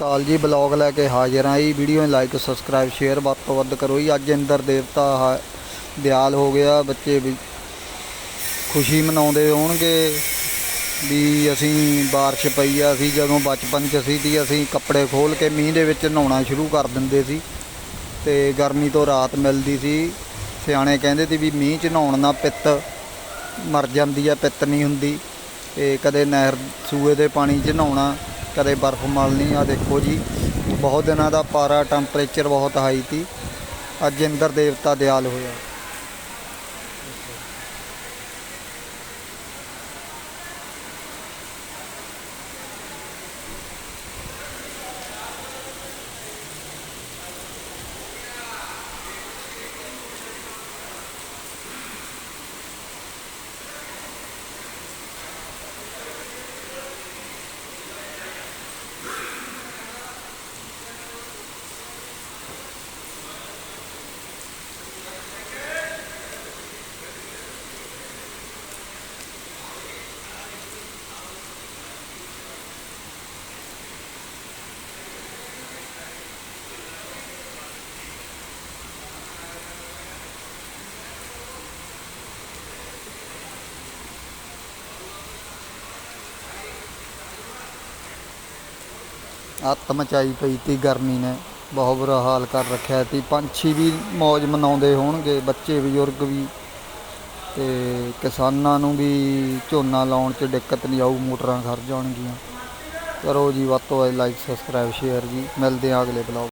ਅਕਾਲ ਜੀ ਬਲੌਗ ਲੈ ਕੇ ਹਾਜ਼ਰ ਹਾਂ ਜੀ। ਵੀਡੀਓ ਨੂੰ ਲਾਈਕ ਸਬਸਕ੍ਰਾਈਬ ਸ਼ੇਅਰ ਵੱਧ ਤੋਂ ਵੱਧ ਕਰੋ ਜੀ। ਅੱਜ ਇੰਦਰ ਦੇਵਤਾ ਹਾ- ਦਿਆਲ ਹੋ ਗਿਆ। ਬੱਚੇ ਵੀ ਖੁਸ਼ੀ ਮਨਾਉਂਦੇ ਹੋਣਗੇ ਵੀ ਅਸੀਂ ਬਾਰਿਸ਼ ਪਈ ਆ। ਅਸੀਂ ਜਦੋਂ ਬਚਪਨ 'ਚ ਸੀ ਤੀ ਅਸੀਂ ਕੱਪੜੇ ਖੋਲ ਕੇ ਮੀਂਹ ਦੇ ਵਿੱਚ ਨਹਾਉਣਾ ਸ਼ੁਰੂ ਕਰ ਦਿੰਦੇ ਸੀ। ਤੇ ਗਰਮੀ ਤੋਂ ਰਾਤ ਮਿਲਦੀ ਸੀ। ਸਿਆਣੇ ਕਹਿੰਦੇ ਸੀ ਵੀ ਮੀਂਹ 'ਚ ਨਹਾਉਣ ਨਾਲ ਪਿੱਤ ਮਰ ਜਾਂਦੀ ਆ, ਪਿੱਤ ਨਹੀਂ ਹੁੰਦੀ। ਤੇ ਕਦੇ ਨਹਿਰ, ਸੂਏ ਦੇ ਪਾਣੀ 'ਚ ਨਹਾਉਣਾ। ਕਦੇ ਬਰਫ਼ ਮਲਣੀ ਆ, ਦੇਖੋ ਜੀ। ਬਹੁਤ ਦਿਨਾਂ ਦਾ ਪਾਰਾ ਟੈਂਪਰੇਚਰ ਬਹੁਤ ਹਾਈ ਸੀ। ਅੱਜ ਇੰਦਰ ਦੇਵਤਾ ਦਿਆਲ ਹੋਇਆ। ਅੱਤ ਮਚਾਈ ਪਈ ਤੀ, ਗਰਮੀ ਨੇ ਬਹੁਤ ਬੁਰਾ ਹਾਲ ਕਰ ਰੱਖਿਆ ਤੀ। ਪੰਛੀ ਵੀ ਮौज ਮਨਾਉਂਦੇ ਹੋਣਗੇ, ਬੱਚੇ ਬਜ਼ੁਰਗ ਵੀ। ਤੇ ਕਿਸਾਨਾਂ ਨੂੰ ਵੀ ਝੋਨਾ ਲਾਉਣ 'ਚ ਦਿੱਕਤ ਨਹੀਂ ਆਊ, ਮੋਟਰਾਂ ਖਰ ਜਾਣਗੀਆਂ। ਕਰੋ ਜੀ, ਵੱਧ ਤੋਂ ਵੱਧ ਲਾਈਕ ਸਬਸਕ੍ਰਾਈਬ ਸ਼ੇਅਰ ਜੀ। ਮਿਲਦੇ ਆ ਅਗਲੇ ਬਲੌਗ